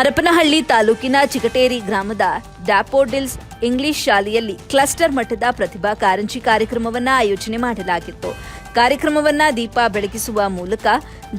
ಹರಪನಹಳ್ಳಿ ತಾಲೂಕಿನ ಚಿಗಟೇರಿ ಗ್ರಾಮದ ಡ್ಯಾಪೋಡಿಲ್ಸ್ ಇಂಗ್ಲಿಷ್ ಶಾಲೆಯಲ್ಲಿ ಕ್ಲಸ್ಟರ್ ಮಟ್ಟದ ಪ್ರತಿಭಾ ಕಾರಂಜಿ ಕಾರ್ಯಕ್ರಮವನ್ನ ಆಯೋಜನೆ ಮಾಡಲಾಗಿತ್ತು. ಕಾರ್ಯಕ್ರಮವನ್ನ ದೀಪ ಬೆಳಗಿಸುವ ಮೂಲಕ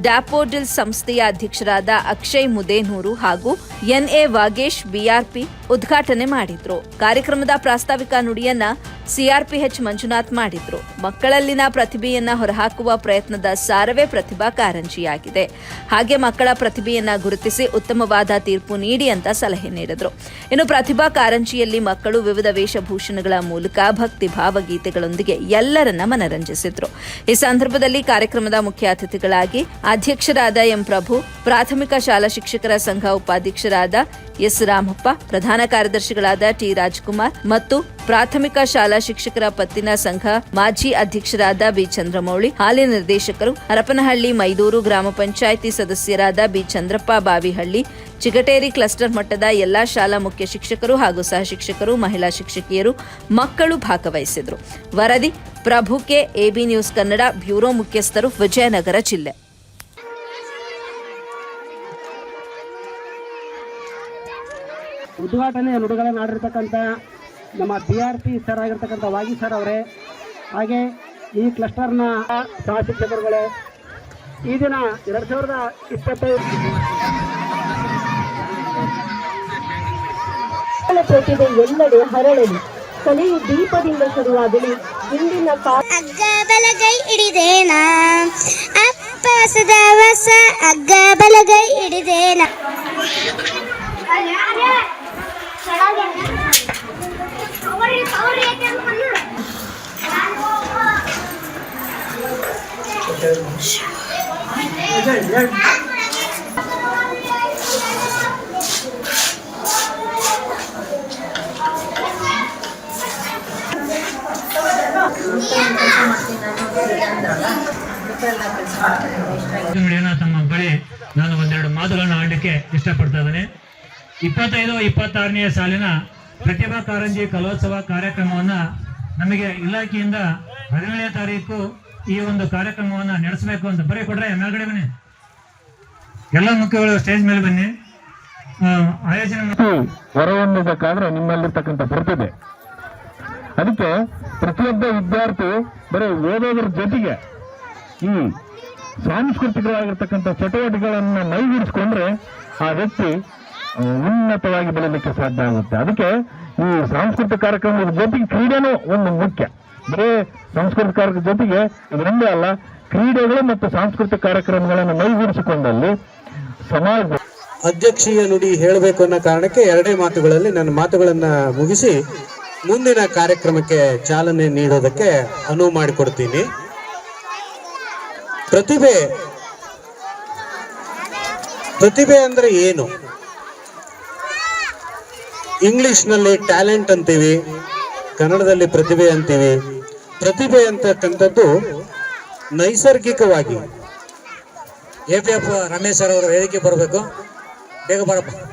ಡ್ಯಾಪೋಡಿಲ್ಸ್ ಸಂಸ್ಥೆಯ ಅಧ್ಯಕ್ಷರಾದ ಅಕ್ಷಯ್ ಮುದೇನೂರು ಹಾಗೂ ಎನ್ಎ ವಾಗೇಶ್ ಬಿಆರ್ಪಿ ಉದ್ಘಾಟನೆ ಮಾಡಿದ್ರು. ಕಾರ್ಯಕ್ರಮದ ಪ್ರಾಸ್ತಾವಿಕ ನುಡಿಯನ್ನ ಸಿಆರ್ಪಿಎಚ್ ಮಂಜುನಾಥ್ ಮಾಡಿದ್ರು. ಮಕ್ಕಳಲ್ಲಿನ ಪ್ರತಿಭೆಯನ್ನ ಹೊರಹಾಕುವ ಪ್ರಯತ್ನದ ಸಾರವೇ ಪ್ರತಿಭಾ ಕಾರಂಜಿಯಾಗಿದೆ. ಹಾಗೆ ಮಕ್ಕಳ ಪ್ರತಿಭೆಯನ್ನ ಗುರುತಿಸಿ ಉತ್ತಮವಾದ ತೀರ್ಪು ನೀಡಿ ಅಂತ ಸಲಹೆ ನೀಡಿದ್ರು. ಇನ್ನು ಪ್ರತಿಭಾ ಕಾರಂಜಿಯಲ್ಲಿ ಮಕ್ಕಳು ವಿವಿಧ ವೇಷಭೂಷಣಗಳ ಮೂಲಕ ಭಕ್ತಿ ಭಾವಗೀತೆಗಳೊಂದಿಗೆ ಎಲ್ಲರನ್ನ ಮನರಂಜಿಸಿದ್ರು. ಈ ಸಂದರ್ಭದಲ್ಲಿ ಕಾರ್ಯಕ್ರಮದ ಮುಖ್ಯ ಅತಿಥಿಗಳಾಗಿ ಅಧ್ಯಕ್ಷರಾದ ಎಂ ಪ್ರಭು, ಪ್ರಾಥಮಿಕ ಶಾಲಾ ಶಿಕ್ಷಕರ ಸಂಘ ಉಪಾಧ್ಯಕ್ಷರಾದ ಎಸ್ ರಾಮಪ್ಪ, ಪ್ರಧಾನ ಕಾರ್ಯದರ್ಶಿಗಳಾದ ಟಿ ರಾಜ್ಕುಮಾರ್ ಮತ್ತು ಪ್ರಾಥಮಿಕ ಶಾಲಾ ಶಿಕ್ಷಕರ ಪತ್ತಿನ ಸಂಘ ಮಾಜಿ ಅಧ್ಯಕ್ಷರಾದ ಬಿ ಚಂದ್ರಮೌಳಿ ಹಾಲಿ ನಿರ್ದೇಶಕರು ಹರಪನಹಳ್ಳಿ, ಮೈದೂರು ಗ್ರಾಮ ಪಂಚಾಯಿತಿ ಸದಸ್ಯರಾದ ಬಿ ಚಂದ್ರಪ್ಪ ಬಾವಿಹಳ್ಳಿ, ಚಿಗಟೇರಿ ಕ್ಲಸ್ಟರ್ ಮಟ್ಟದ ಎಲ್ಲಾ ಶಾಲಾ ಮುಖ್ಯ ಶಿಕ್ಷಕರು ಹಾಗೂ ಸಹ ಶಿಕ್ಷಕರು, ಮಹಿಳಾ ಶಿಕ್ಷಕಿಯರು, ಮಕ್ಕಳು ಭಾಗವಹಿಸಿದರು. ವರದಿ Prabhu K AB news Kannada, bureau ಮುಖ್ಯಸ್ಥರು, ವಿಜಯನಗರ ಜಿಲ್ಲೆ. ಉದ್ಘಾಟನೆ ನುಡಿಗಳನ್ನು ಆಡಿರ್ತಕ್ಕಂಥ ನಮ್ಮ ಬಿ ಆರ್ ಪಿ ಸರ್ ಆಗಿರ್ತಕ್ಕಂಥ ವಾಗಿ ಸರ್ ಅವರೇ. ಹಾಗೆ ಈ ಕ್ಲಸ್ಟರ್ನ ಸಹ ಶಿಕ್ಷಕರುಗಳೇ ಈ ದಿನ ಎರಡು ಸಾವಿರದ ಇಪ್ಪತ್ತೈದು ಪ್ರತಿಭೆ ಎಲ್ಲೆಡೆ ಹರಳಲಿ ಕಲೆಯು ದೀಪದಿಂದ ಶುರುವಾಗಲಿ. ಇಂದಿನ ಅಗ್ಗ ಬಲಗೈ ಹಿಡಿದೇನಾ? ಅಪ್ಪ ಸದವಸ ಅಗ್ಗ ಬಲಗೈ ಹಿಡಿದೇನ ನುಡಿಯನ್ನ ತಮ್ಮ ಬಳಿ ನಾನು ಒಂದೆರಡು ಮಾತುಗಳನ್ನು ಆಡಲಿಕ್ಕೆ ಇಷ್ಟಪಡ್ತಾ ಇದ್ದೇನೆ. ಇಪ್ಪತ್ತೈದು, ಇಪ್ಪತ್ತಾರನೆಯ ಸಾಲಿನ ಪ್ರತಿಭಾ ಕಾರಂಜಿ ಕಲೋತ್ಸವ ಕಾರ್ಯಕ್ರಮವನ್ನು ನಮಗೆ ಇಲಾಖೆಯಿಂದ ಹದಿನೇಳನೇ ತಾರೀಕು ಈ ಒಂದು ಕಾರ್ಯಕ್ರಮವನ್ನು ನಡೆಸಬೇಕು ಅಂತ ಬರೀ ಕೊಡ್ರೆ, ಮೇಲ್ಗಡೆ ಬನ್ನಿ. ಎಲ್ಲ ಮುಖ್ಯಗಳು ಸ್ಟೇಜ್ ಮೇಲೆ ಬನ್ನಿ. ಆಯೋಜನೆ ಹೊರಹೊಮ್ಮಬೇಕಾದ್ರೆ ನಿಮ್ಮಲ್ಲಿರ್ತಕ್ಕಂಥ ಪ್ರತಿಭೆ. ಅದಕ್ಕೆ ಪ್ರತಿಯೊಬ್ಬ ವಿದ್ಯಾರ್ಥಿ ಬರೀ ಓದೋದ್ರ ಜೊತೆಗೆ ಈ ಸಾಂಸ್ಕೃತಿಕವಾಗಿರ್ತಕ್ಕಂಥ ಚಟುವಟಿಕೆಗಳನ್ನು ಮೈಗೂಡಿಸ್ಕೊಂಡ್ರೆ ಆ ವ್ಯಕ್ತಿ ಉನ್ನತವಾಗಿ ಬೆಳೀಲಿಕ್ಕೆ ಸಾಧ್ಯ ಆಗುತ್ತೆ. ಅದಕ್ಕೆ ಈ ಸಾಂಸ್ಕೃತಿಕ ಕಾರ್ಯಕ್ರಮದ ಜೊತೆಗೆ ಕ್ರೀಡೆನೂ ಒಂದು ಮುಖ್ಯ. ಬರೀ ಸಾಂಸ್ಕೃತಿಕ ಕಾರ್ಯಕ್ರಮ ಜೊತೆಗೆ ಇದೊಂದೇ ಅಲ್ಲ, ಕ್ರೀಡೆಗಳು ಮತ್ತು ಸಾಂಸ್ಕೃತಿಕ ಕಾರ್ಯಕ್ರಮಗಳನ್ನು ಮೈಗೂಡಿಸಿಕೊಂಡಲ್ಲಿ ಸಮಾಜ ಅಧ್ಯಕ್ಷೀಯ ನುಡಿ ಹೇಳಬೇಕು ಅನ್ನೋ ಕಾರಣಕ್ಕೆ ಎರಡೇ ಮಾತುಗಳಲ್ಲಿ ನನ್ನ ಮಾತುಗಳನ್ನ ಮುಗಿಸಿ ಮುಂದಿನ ಕಾರ್ಯಕ್ರಮಕ್ಕೆ ಚಾಲನೆ ನೀಡೋದಕ್ಕೆ ಅನುವು ಮಾಡಿಕೊಡ್ತೀನಿ. ಪ್ರತಿಭೆ ಪ್ರತಿಭೆ ಅಂದ್ರೆ ಏನು? ಇಂಗ್ಲಿಷ್ನಲ್ಲಿ ಟ್ಯಾಲೆಂಟ್ ಅಂತೀವಿ, ಕನ್ನಡದಲ್ಲಿ ಪ್ರತಿಭೆ ಅಂತೀವಿ ಪ್ರತಿಭೆ ಅಂತಕ್ಕಂಥದ್ದು ನೈಸರ್ಗಿಕವಾಗಿ. A P F Ramesh sir ಅವರು ವೇದಿಕೆ ಬರಬೇಕು. ಬೇಗ ಬರಪ್ಪ.